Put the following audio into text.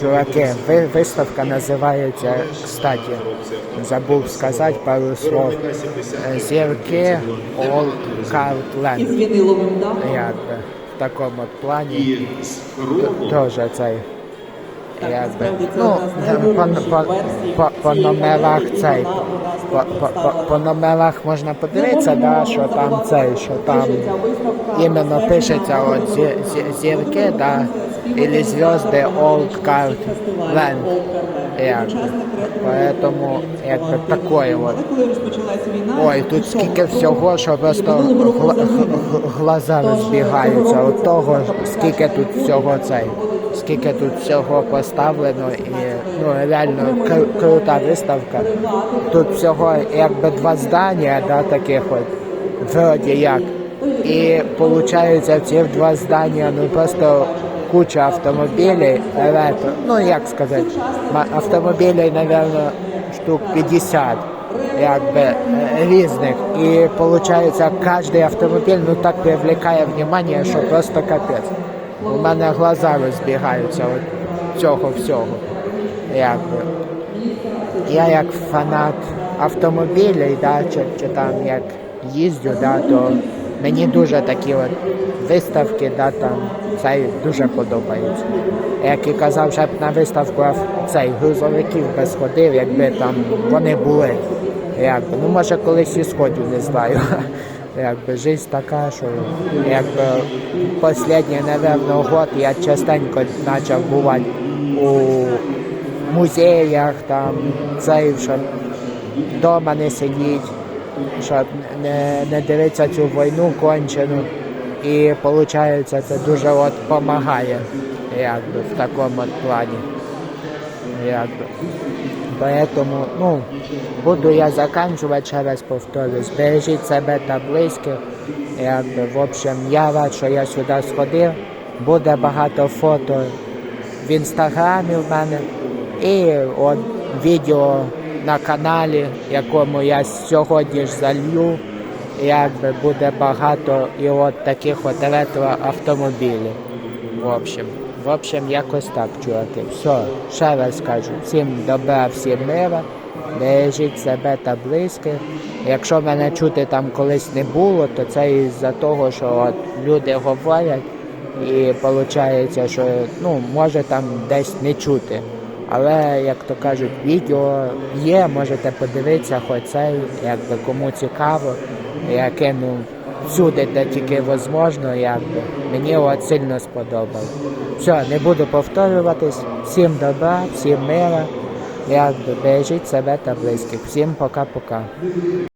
Чуваки, ви- виставка називається, кстати, забув сказати пару слов. е, Зірки Олд Land. віниловим в такому плані теж цей. Якби. Ну, по, по, по, по номерах цей. По, по, по, по номерах можна подивитися, да, що там цей, що там іменно пишеться от зі, зі, зірки, да, или звезди Old Card Land. Якби. Поэтому якби такое от. Але коли розпочалася війна, Ой, тут скільки всього, що просто глаза розбігаються от того, скільки тут всього цей, скільки тут всього поставлено і ну реально кру- крута виставка. Тут всього якби два здання, да, таких от, вроді як. І виходить, ці два здання ну просто куча автомобілів, ретро. ну як сказати, автомобілів, мабуть, штук 50 якби е, різних. І виходить, кожен автомобіль ну так привлекає внимание, що просто капець. У мене глаза розбігаються от цього всього. Якби. Я як фанат автомобілів, да, чи, чи там як їздю, да, то мені дуже такі от виставки, да, там, цей дуже подобається. Як і казав, ще б на виставку цей грузовиків би сходив, якби там вони були. Якби. Ну, може, колись і сходю, не знаю. Якби життя така, що якби останній, напевно, год я частенько почав бувати у музеях, там, цей, щоб вдома не сидіть, щоб не, не дивитися цю війну кончену. І виходить, це дуже от допомагає якби, в такому плані. Якби. Поэтому, ну, буду я заканчивать, ще раз повторюсь. Бережіть себе та близьких. Якби, в общем, я рад, що я сюди сходив. Буде багато фото в інстаграмі в мене і от відео на каналі, якому я сьогодні ж залью. Якби буде багато і от таких от ретро автомобілів. В общем, в общем, якось так, чуваки. Все, ще раз кажу, всім добра, всім мира, бережіть себе та близьких. Якщо мене чути там колись не було, то це із-за того, що от люди говорять, і виходить, що ну, може там десь не чути. Але, як то кажуть, відео є, можете подивитися, хоч цей, якби кому цікаво. Я кину всюди, де тільки можливо, якби. Мені от сильно сподобалось. Все, не буду повторюватись. Всім добра, всім мира. Якби бережіть себе та близьких. Всім пока-пока.